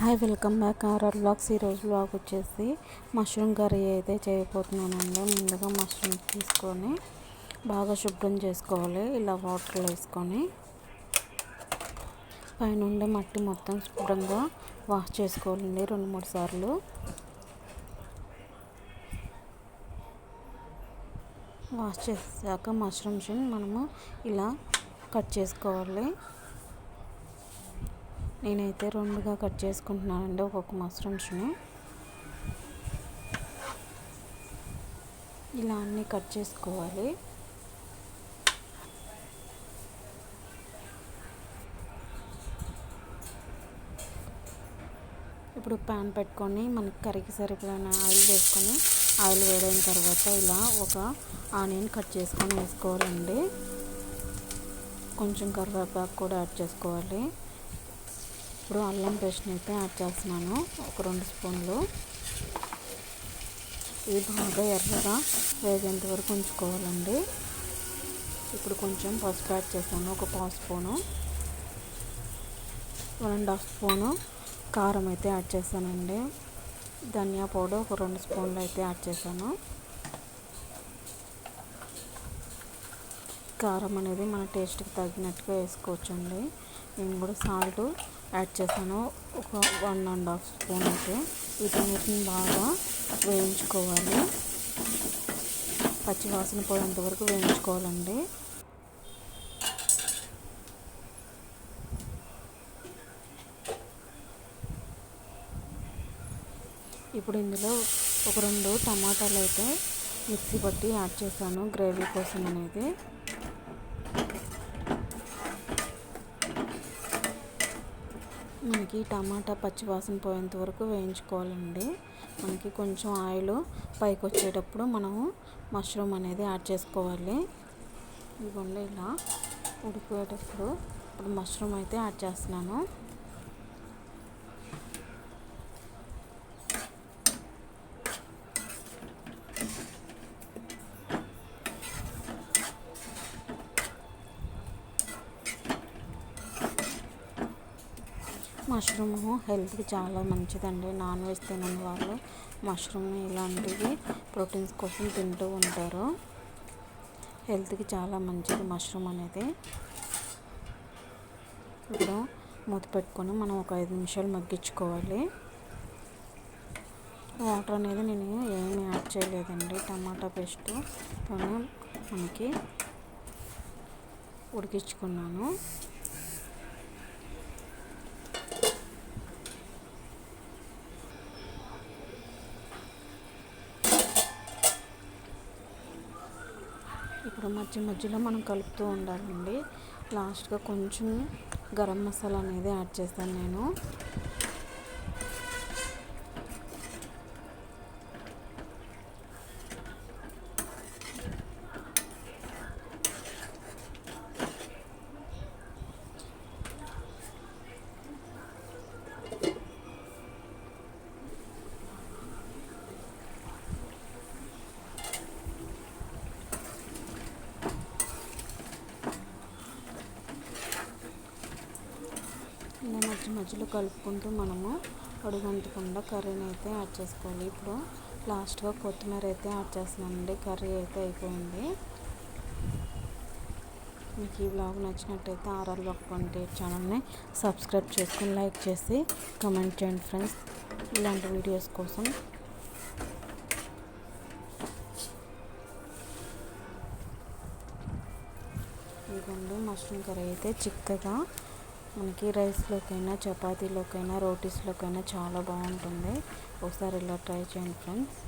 Hi welcome back. RR blogs. ఈరోజు blog వచ్చేసి mushroom curry అయితే చేయబోతున్నానండి. ముందుగా మష్రూమ్ తీసుకొని బాగా శుభ్రం చేసుకోవాలి. ఇలా వాటర్లో వేసుకొని పైన మట్టి మొత్తం శుభ్రంగా వాష్ చేసుకోవాలండి రెండు మూడు సార్లు. వాష్ చేసాక మష్రూమ్స్ని మనము ఇలా కట్ చేసుకోవాలి. నేనైతే రెండుగా కట్ చేసుకుంటున్నానండి ఒక్కొక్క మష్రూమ్స్ని ఇలా అన్నీ కట్ చేసుకోవాలి. ఇప్పుడు ప్యాన్ పెట్టుకొని మనకి కర్రీకి సరిపడిన ఆయిల్ వేసుకొని ఆయిల్ వేడైన తర్వాత ఇలా ఒక ఆనియన్ కట్ చేసుకొని వేసుకోవాలండి. కొంచెం కరివేపాకు కూడా యాడ్ చేసుకోవాలి. ఇప్పుడు అల్లం పేస్ట్ని అయితే యాడ్ చేస్తున్నాను. ఒక రెండు స్పూన్లు. ఇది బాగా ఎర్రగా వేగేంత వరకు ఉంచుకోవాలండి. ఇప్పుడు కొంచెం పసుపు యాడ్ చేశాను. ఒక పావు spoon. One and half spoon కారం అయితే యాడ్ చేశానండి. ధనియా పౌడర్ ఒక రెండు స్పూన్లు అయితే యాడ్ చేశాను. కారం అనేది మన టేస్ట్కి తగినట్టుగా వేసుకోవచ్చండి. నేను కూడా సాల్ట్ యాడ్ చేశాను. ఒక వన్ అండ్ హాఫ్ స్పూన్ అయితే. వీటన్నిటిని బాగా వేయించుకోవాలి. పచ్చివాసన పోయేంత వరకు వేయించుకోవాలండి. ఇప్పుడు ఇందులో ఒక రెండు టమాటాలు అయితే మిక్సీ పట్టి యాడ్ చేశాను. గ్రేవీ కోసం అనేది. మనకి టమాటా పచ్చివాసన పోయేంత వరకు వేయించుకోవాలండి. మనకి కొంచెం ఆయిల్ పైకి వచ్చేటప్పుడు మనము మష్రూమ్ అనేది యాడ్ చేసుకోవాలి. ఇదిగోండి ఇలా ఉడికేటప్పుడు ఇప్పుడు మష్రూమ్ అయితే యాడ్ చేస్తున్నాను. మష్రూమ్ హెల్త్కి చాలా మంచిదండి. నాన్ వెజ్ తినని వాళ్ళు మష్రూమ్ ఇలాంటివి ప్రోటీన్స్ కోసం తింటూ ఉంటారు. హెల్త్కి చాలా మంచిది మష్రూమ్ అనేది. ఇప్పుడు మూత పెట్టుకొని మనం ఒక ఐదు నిమిషాలు మగ్గించుకోవాలి. వాటర్ అనేది నేను ఏమీ యాడ్ చేయలేదండి. టమాటా పేస్ట్ మనకి ఉడికించుకున్నాను. ఇప్పుడు మధ్య మధ్యలో మనం కలుపుతూ ఉండాలండి. లాస్ట్గా కొంచెం గరం మసాలా అనేది యాడ్ చేస్తాను నేను ఇలా మధ్య మధ్యలో కలుపుకుంటూ మనము అడుగంటకుండా కర్రీని అయితే యాడ్ చేసుకోవాలి. ఇప్పుడు లాస్ట్గా కొత్తిమీర అయితే యాడ్ చేస్తున్నానండి. కర్రీ అయితే అయిపోయింది. మీకు ఈ బ్లాగ్ నచ్చినట్టయితే ఆర్ఆర్ బ్లాగ్ ట్వంటీ ఛానల్ని సబ్స్క్రైబ్ చేసుకుని లైక్ చేసి కమెంట్ చేయండి ఫ్రెండ్స్. ఇలాంటి వీడియోస్ కోసం ఇదిగోండి మష్రూమ్ కర్రీ అయితే చిక్కగా మనకి రైస్లోకైనా చపాతీలోకైనా రోటీస్లోకైనా చాలా బాగుంటుంది. ఒకసారి ఇలా ట్రై చేయండి ఫ్రెండ్స్